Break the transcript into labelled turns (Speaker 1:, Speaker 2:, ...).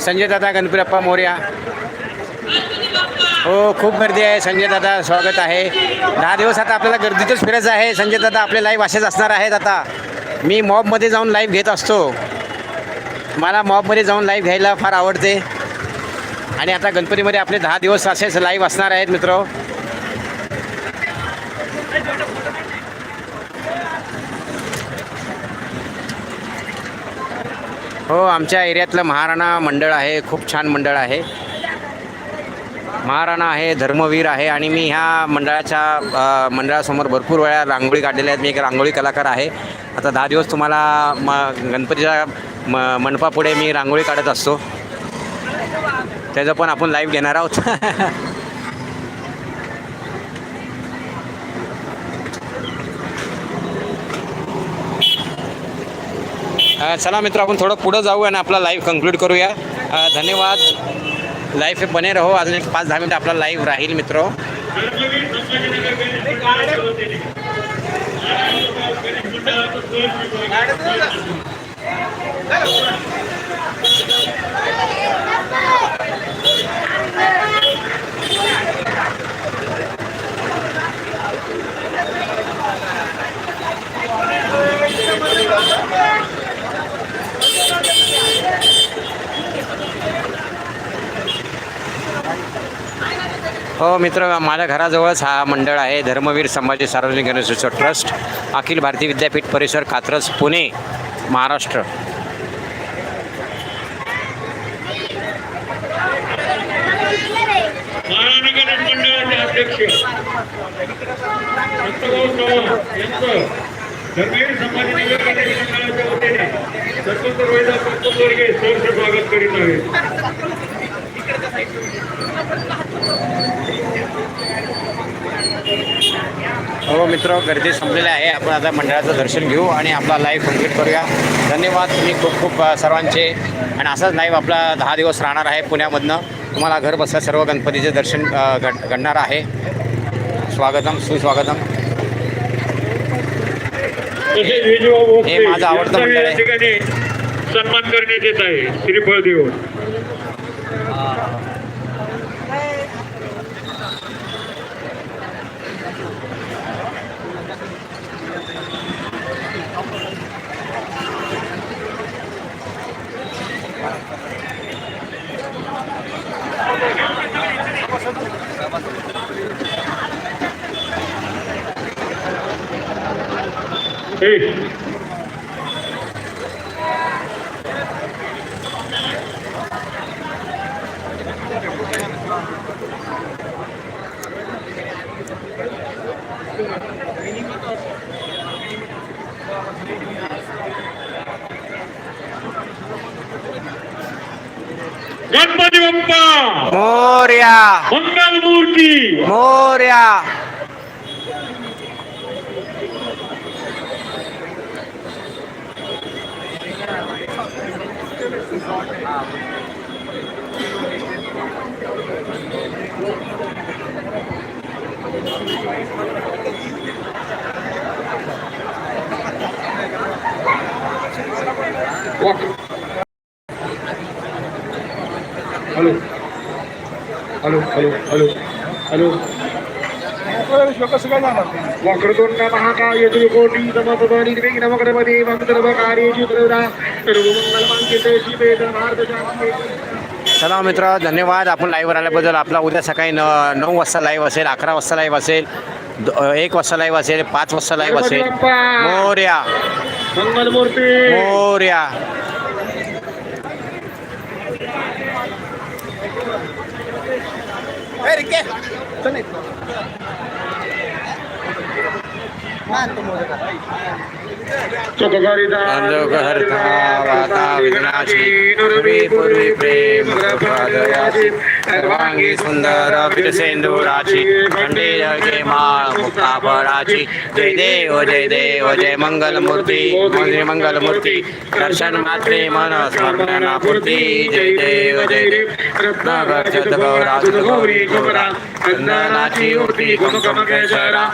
Speaker 1: संजय दादा गणपतीप्पा मोर्या. हो खूप गर्दी आहे. संजय दादा स्वागत आहे. दहा दिवस आता आपल्याला गर्दीतच फिरायचं आहे. संजय दादा आपले लाईव्ह असेच असणार आहेत आता. मी मॉबमध्ये जाऊन लाईव्ह घेत असतो. मला मॉबमध्ये जाऊन लाईव्ह घ्यायला फार आवडते. आणि आता गणपतीमध्ये आपले दहा दिवस असेच लाईव्ह असणार आहेत मित्र. हो आमच्या एरियातलं महाराणा मंडळ आहे. खूप छान मंडळ आहे. महाराणा आहे धर्मवीर आहे आणि मी ह्या मंडळाच्या मंडळासमोर भरपूर वेळा रांगोळी काढलेल्या आहेत. मी एक रांगोळी कलाकार आहे. आता दहा दिवस तुम्हाला म गणपतीच्या म मंडपापुढे मी रांगोळी काढत असतो. त्याचं पण आपण लाईव्ह घेणार आहोत. चला मित्र आपण थोडं पुढं जाऊ आणि आपला लाईव्ह कंक्लूड करूया. धन्यवाद. लाईव्ह हे बने राहो. अजून एक पाच दहा मिनटं आपला लाईव्ह राहील मित्र. हो मित्र माझ्या घराजवळच हा मंडळ आहे. धर्मवीर संभाजी सार्वजनिक गणेशोत्सव ट्रस्ट अखिल भारतीय विद्यापीठ परिसर कात्रज पुणे महाराष्ट्र.
Speaker 2: स्वागत करीत आहे.
Speaker 1: हो मित्र गर्दी संपलेली आहे. आपण आता मंडळाचं दर्शन घेऊ आणि आपला लाईव्ह कंप्लीट करूया. धन्यवाद. तुम्ही खूप खूप सर्वांचे. आणि असाच लाईव्ह आपला दहा दिवस राहणार आहे पुण्यामधनं. तुम्हाला घर बसल्या सर्व गणपतीचे दर्शन घड घडणार आहे. स्वागतम सुस्वागतम. हे माझं आवडतं मंडळ आहे.
Speaker 2: सन्मान करण्यात येत आहे. श्रीफळ देऊन. हे गणपती बाप्पा
Speaker 1: मोर्या
Speaker 2: मंगल मूर्ती
Speaker 1: Morya
Speaker 2: Hello. Hello, hello, hello. शिवे धर्मार्थशास्त्रे
Speaker 1: चला मित्र धन्यवाद. आपण लाईव्हवर आल्याबद्दल. आपला उद्या सकाळी न नऊ वाजता लाईव्ह असेल अकरा वाजता लाईव्ह असेल एक वाजता लाईव्ह असेल पाच वाजता लाईव्ह असेल. मोर्या.
Speaker 2: मंगलमूर्ती.
Speaker 1: मोर्या. वाता विघ्नाची पूर्वी पूर्वी प्रेम सर्वांगी सुंदर विटसेंदुराची खंडे गे माळ जय देव जय देव जय मंगलमूर्ती जय मंगलमूर्ती दर्शन मात्रे मन स्मरणा पूर्ती जय देव जय देव रत्नागर गौरा गौरी गौरा चंदनाची कम कम केशरा